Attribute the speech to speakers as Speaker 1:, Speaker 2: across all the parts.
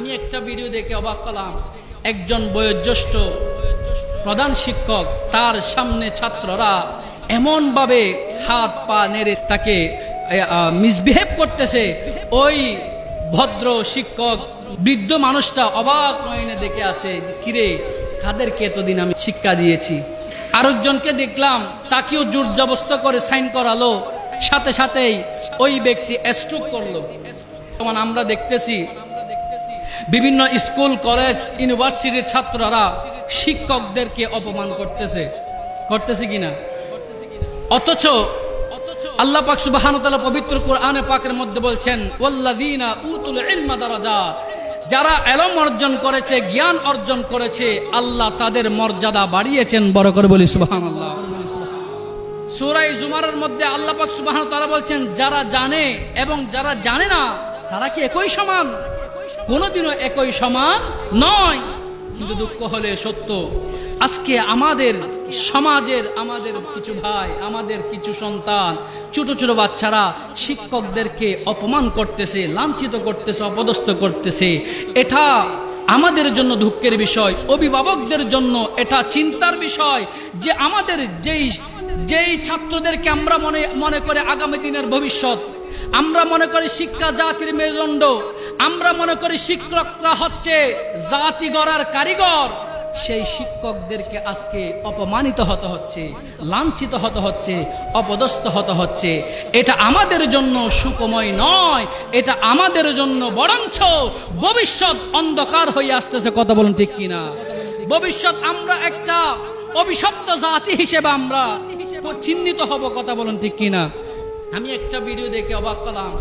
Speaker 1: আমি একটা ভিডিও দেখে অবাক হলাম। একজন বয়োজ্যেষ্ঠ প্রধান শিক্ষক, তার সামনে ছাত্ররা এমনভাবে হাত পা নেড়ে তাকে মিসবিহেভ করতেছে। ওই ভদ্র শিক্ষক, বৃদ্ধ মানুষটা অবাক নয়নে দেখে আছে কিরে, কাদেরকে এতদিন আমি শিক্ষা দিয়েছি? আরেকজনকে দেখলাম, তাকেও জোর জবস্ত করে সাইন করালো। সাথে সাথেই ওই ব্যক্তি স্ট্রোক করল। আমরা দেখতেছি বিভিন্ন স্কুল, কলেজ, ইউনিভার্সিটির ছাত্ররা শিক্ষকদেরকে অপমান করতেছে। করতেছে কিনা অথচ আল্লাহ পাক তাআলা পবিত্র কোরআনে পাকের মধ্যে বলছেন, ওয়াল্লাযীনা উতুল ইলমা দারাজাত। যারা এলম অর্জন করেছে, জ্ঞান অর্জন করেছে, আল্লাহ তাদের মর্যাদা বাড়িয়েছেন। বড় করে বলি, সুবহানাল্লাহ। সূরা জুমারের মধ্যে আল্লাহ পাক সুবহানাহু ওয়া বলছেন, যারা জানে এবং যারা জানে না, তারা কি একই সমান? কোনোদিনও একই সমান নয়। কিন্তু দুঃখ হলে সত্য। আজকে আমাদের সমাজের আমাদের কিছু ভাই, আমাদের কিছু সন্তান, ছোট ছোট বাচ্চারা শিক্ষকদেরকে অপমান করতেছে, লাঞ্ছিত করতেছে, অপদস্থ করতেছে। এটা আমাদের জন্য দুঃখের বিষয়, অভিভাবকদের জন্য এটা চিন্তার বিষয় যে আমাদের যেই যেই ছাত্রদেরকে আমরা মনে মনে করে আগামী দিনের ভবিষ্যৎ, আমরা মনে করি শিক্ষা জাতির মেরুদণ্ড আমরা মনে করি শিক্ষকরা হচ্ছে জাতি গড়ার কারিগর। সেই শিক্ষকদেরকে আজকে অপমানিত হতে হচ্ছে, লাঞ্ছিত হতে হচ্ছে, অপদস্থ হতে হচ্ছে। এটা আমাদের জন্য সুখময় নয়, এটা আমাদের জন্য বরঞ্চ ভবিষ্যৎ অন্ধকার হয়ে আসতেছে, কথা বলুন ঠিক কিনা? ভবিষ্যৎ আমরা একটা অভিশপ্ত জাতি হিসেবে আমরা চিহ্নিত হব, কথা বলুন ঠিক কিনা? আমি একটা ভিডিও দেখে অবাক হলাম।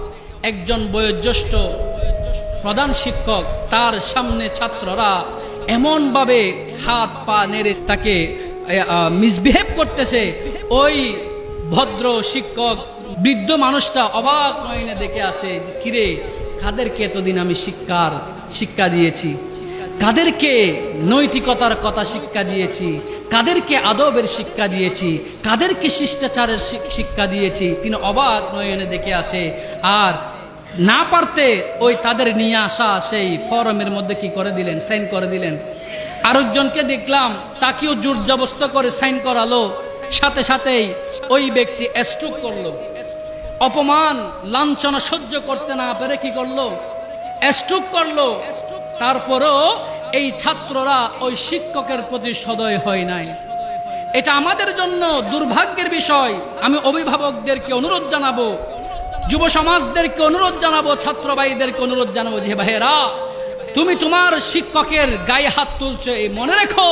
Speaker 1: একজন বয়োজ্যেষ্ঠ প্রধান শিক্ষক, তার সামনে ছাত্ররা এমনভাবে হাত পা নেড়ে তাকে মিসবিহেভ করতেছে। ওই ভদ্র শিক্ষক, বৃদ্ধ মানুষটা অবাক নয়নে দেখে আছে কিরে, কাদেরকে এতদিন আমি শিক্ষার, শিক্ষা দিয়েছি? কাদেরকে নৈতিকতার কথা শিক্ষা দিয়েছি? কাদেরকে আদবের শিক্ষা দিয়েছি? কাদেরকে শিষ্টাচারের শিক্ষা দিয়েছি? তিনি অবাক নয়নে দেখে আছে, আর না পারতে ওই তাদের নিয়ে আসা সেই ফরমের মধ্যে কি করে দিলেন? সাইন করে দিলেন। আরেকজনকে দেখলাম, তাকেও জোর জবস্ত করে সাইন করালো। সাথে সাথেই ওই ব্যক্তি স্ট্রোক করল। অপমান, লাঞ্ছনা সহ্য করতে না পেরে কি করল? স্ট্রোক করল। তারপরও এই ছাত্ররা ওই শিক্ষকের প্রতি সদয় হয় নাই। এটা আমাদের জন্য দুর্ভাগ্যের বিষয়। আমি অভিভাবকদেরকে অনুরোধ জানাব যুব সমাজদেরকে অনুরোধ জানাব ছাত্র ভাইদেরকে অনুরোধ জানাব যে ভাইয়েরা, তুমি তোমার শিক্ষকের গায়ে হাত তুলছো এই মনে রেখো,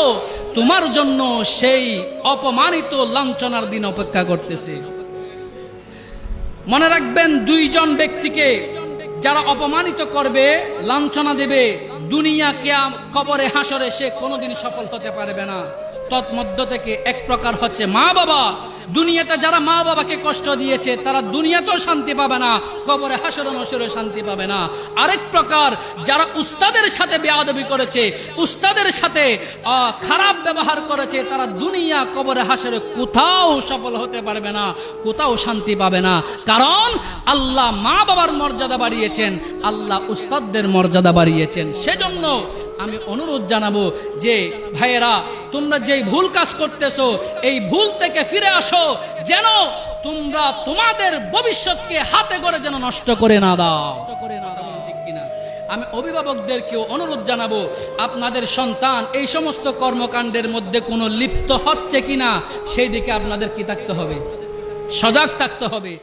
Speaker 1: তোমার জন্য সেই অপমানিত লাঞ্ছনার দিন অপেক্ষা করতেছে। মনে রাখবেন, দুইজন ব্যক্তিকে যারা অপমানিত করবে, লাঞ্ছনা দেবে, দুনিয়া কেয়াম কবরে হাসরে সে কোনোদিন সফল হতে পারবে না। তৎমধ্য থেকে এক প্রকার হচ্ছে মা বাবা। দুনিয়াতে যারা মা বাবাকে কষ্ট দিয়েছে, তারা দুনিয়াতেও শান্তি পাবে না, কবরে হাসর নসরে শান্তি পাবে না। আরেক প্রকার, যারা উস্তাদের সাথে বেয়াদবি করেছে, উস্তাদের সাথে খারাপ ব্যবহার করেছে, তারা দুনিয়া, কবরে হাসরে কোথাও সফল হতে পারবে না, কোথাও শান্তি পাবে না। কারণ আল্লাহ মা বাবার মর্যাদা বাড়িয়েছেন, আল্লাহ উস্তাদদের মর্যাদা বাড়িয়েছেন। সেজন্য আমি অনুরোধ জানাব যে ভাইয়েরা তোমরা যেই ভুল কাজ করতেছো এই ভুল থেকে ফিরে আসো যেন তোমরা তোমাদের ভবিষ্যৎকে হাতে করে যেন নষ্ট করে না দাও। ঠিক কিনা? আমি অভিভাবকদেরকেও অনুরোধ জানাব আপনাদের সন্তান এই সমস্ত কর্মকাণ্ডের মধ্যে কোনো লিপ্ত হচ্ছে কিনা সেই দিকে আপনাদের কি থাকতে হবে? সজাগ থাকতে হবে।